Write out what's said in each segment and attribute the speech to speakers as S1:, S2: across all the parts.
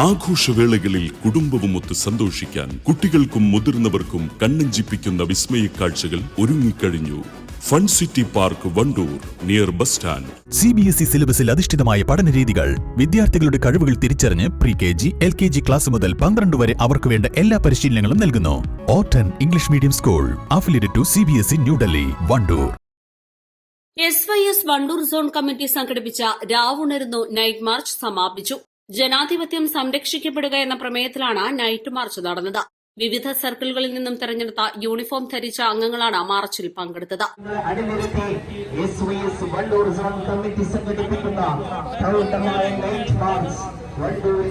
S1: ആഘോഷവേളകളിൽ കുടുംബവുമൊത്ത് സന്തോഷിക്കാൻ കുട്ടികൾക്കും മുതിർന്നവർക്കും കണ്ണഞ്ചിപ്പിക്കുന്ന വിസ്മയ കാഴ്ചകൾ ഒരുങ്ങിക്കഴിഞ്ഞു. Fun city park Wandoor near bus stand.
S2: C B S E സിലബസിൽ അധിഷ്ഠിതമായ പഠന രീതികൾ. വിദ്യാർത്ഥികളുടെ കഴിവുകൾ തിരിച്ചറിഞ്ഞ് pre K G L K G class മുതൽ പന്ത്രണ്ട് വരെ അവർക്ക് വേണ്ട എല്ലാ പരിശീലനങ്ങളും നൽകുന്നു. ഓട്ടൻ English medium school affiliated to C B S E New Delhi Wandoor.
S3: S Y S Wandoor zone committee സംഘടിപ്പിച്ച രാവുണരുന്നു നൈറ്റ് മാർച്ച് സമാപിച്ചു. ജനാധിപത്യം സംരക്ഷിക്കപ്പെടുക എന്ന പ്രമേയത്തിലാണ് നൈറ്റ് മാർച്ച് നടന്നത്. വിവിധ സർക്കിളുകളിൽ നിന്നും തെരഞ്ഞെടുത്ത യൂണിഫോം ധരിച്ച അംഗങ്ങളാണ് മാർച്ചിൽ പങ്കെടുത്തത്.
S4: ചൂഴിൽ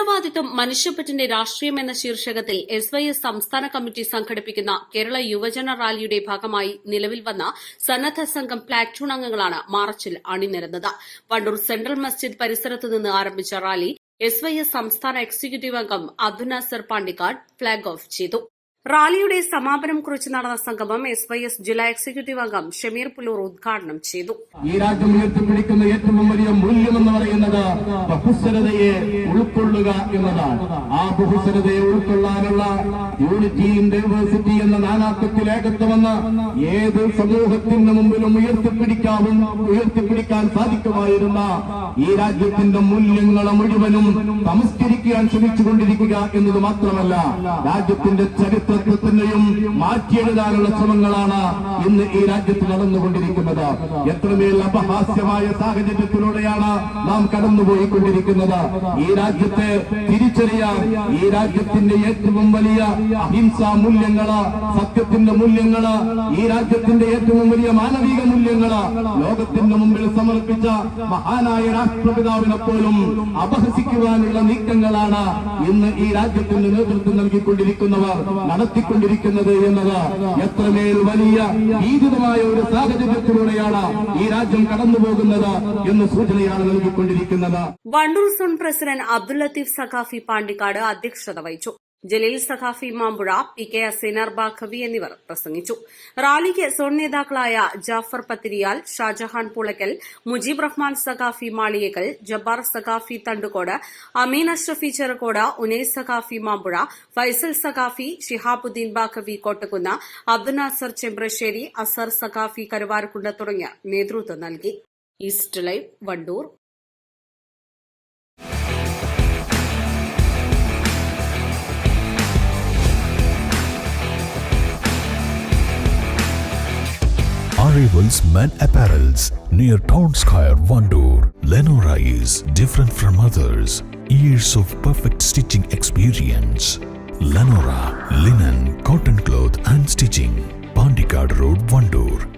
S3: ഉത്തരവാദിത്വം മനുഷ്യപ്പറ്റിന്റെ രാഷ്ട്രീയം എന്ന ശീർഷകത്തിൽ എസ് വൈ എസ് സംസ്ഥാന കമ്മിറ്റി സംഘടിപ്പിക്കുന്ന കേരള യുവജന റാലിയുടെ ഭാഗമായി നിലവിൽ വന്ന സന്നദ്ധ സംഘം പ്ലാറ്റൂൺ അംഗങ്ങളാണ് മാർച്ചിൽ അണിനിരന്നത്. വണ്ടൂർ സെൻട്രൽ മസ്ജിദ് പരിസരത്ത് നിന്ന് ആരംഭിച്ച റാലി എസ് വൈ എസ് സംസ്ഥാന എക്സിക്യൂട്ടീവ് അംഗം അബ്ദുൽ നാസർ പാണ്ടിക്കാട് ഫ്ളാഗ് ഓഫ് ചെയ്തു. റാലിയുടെ സമാപനം കുറിച്ച് നടന്ന സംഗമം എസ് വൈ എസ് ജില്ലാ എക്സിക്യൂട്ടീവ് അംഗം ഷമീർ പുലൂർ ഉദ്ഘാടനം ചെയ്തു.
S5: ഈ രാജ്യം ഉയർത്തിപ്പിടിക്കുന്ന ഏറ്റവും വലിയ മൂല്യം എന്ന് പറയുന്നത് ബഹുസ്വരതയെ ഉൾക്കൊള്ളുക എന്നതാണ്. ആ ബഹുസ്വരതയെ ഉൾക്കൊള്ളാനുള്ള യൂണിറ്റിയും ഡൈവേഴ്സിറ്റി എന്ന നാനാത്വത്തിൽ ഏകത്വമെന്ന് ഏത് സമൂഹത്തിന്റെ മുമ്പിലും ഉയർത്തിപ്പിടിക്കാവും ഉയർത്തിപ്പിടിക്കാൻ സാധിക്കുമായിരുന്ന ഈ രാജ്യത്തിന്റെ മൂല്യങ്ങളെ മുഴുവനും സംസ്കരിക്കാൻ ശ്രമിച്ചുകൊണ്ടിരിക്കുക എന്നത് മാത്രമല്ല രാജ്യത്തിന്റെ ചരിത്രത്തെ തന്നെയും മാറ്റിയെഴുതാനുള്ള ശ്രമങ്ങളാണ് ഇന്ന് ഈ രാജ്യത്ത് നടന്നുകൊണ്ടിരിക്കുന്നത്. എത്രമേൽ അപഹാസ്യമായ സാഹചര്യത്തിലൂടെയാണ് നാം കടന്നുപോയിക്കൊണ്ടിരിക്കുന്നത്. ഈ രാജ്യത്തെ തിരിച്ചറിയാൻ ഈ രാജ്യത്തിന്റെ ഏറ്റവും വലിയ അഹിംസാ മൂല്യങ്ങൾ സത്യത്തിന്റെ മൂല്യങ്ങൾ ഈ രാജ്യത്തിന്റെ ഏറ്റവും വലിയ മാനവിക മൂല്യങ്ങൾ ലോകത്തിന്റെ മുമ്പിൽ സമർപ്പിച്ച മഹാനായ രാഷ്ട്രപിതാവിനെ പോലും അപഹസിക്കുവാനുള്ള നീക്കങ്ങളാണ് ഇന്ന് ഈ രാജ്യത്തിന് നേതൃത്വം നൽകിക്കൊണ്ടിരിക്കുന്നവർ. നടത്തിക്കൊണ്ടിരിക്കുന്നത് എന്നത് എത്രമേൽ വലിയ ഭീതിതമായ ഒരു സാഹചര്യത്തിലൂടെയാണ് ഈ രാജ്യം കടന്നുപോകുന്നത് എന്ന് സൂചനയാണ് നൽകിക്കൊണ്ടിരിക്കുന്നത്.
S3: വണ്ടൂർ സോൺ പ്രസിഡന്റ് അബ്ദുൽ ലത്തീഫ് സഖാഫി പാണ്ടിക്കാട് അധ്യക്ഷത വഹിച്ചു. ജലീൽ സഖാഫി മാമ്പുഴ പി കെ അസീനർ ബാഖവി എന്നിവർ പ്രസംഗിച്ചു. റാലിക്ക് സോൺ നേതാക്കളായ ജാഫർ പത്തിരിയാൽ ഷാജഹാൻ പുളയ്ക്കൽ മുജീബ് റഹ്മാൻ സഖാഫി മാളിയേക്കൽ ജബ്ബാർ സഖാഫി തണ്ടുകോട് അമീൻ അഷ്റഫി ചെറുകോട് ഉനൈസ് സഖാഫി മാമ്പുഴ ഫൈസൽ സഖാഫി ഷിഹാബുദ്ദീൻ ബാഖവി കോട്ടക്കുന്ന് അബ്ദുൽ നാസർ ചെമ്പ്രശ്ശേരി അസർ സഖാഫി കരുവാരക്കുണ്ട് തുടങ്ങിയ നേതൃത്വം നൽകി. East live Wandoor.
S2: Arrivals Men Apparels near Town Square, Vandoor. Lenora is different from others. Years of perfect stitching experience. Lenora, linen, cotton cloth and stitching. Pandikad Road, Vandoor.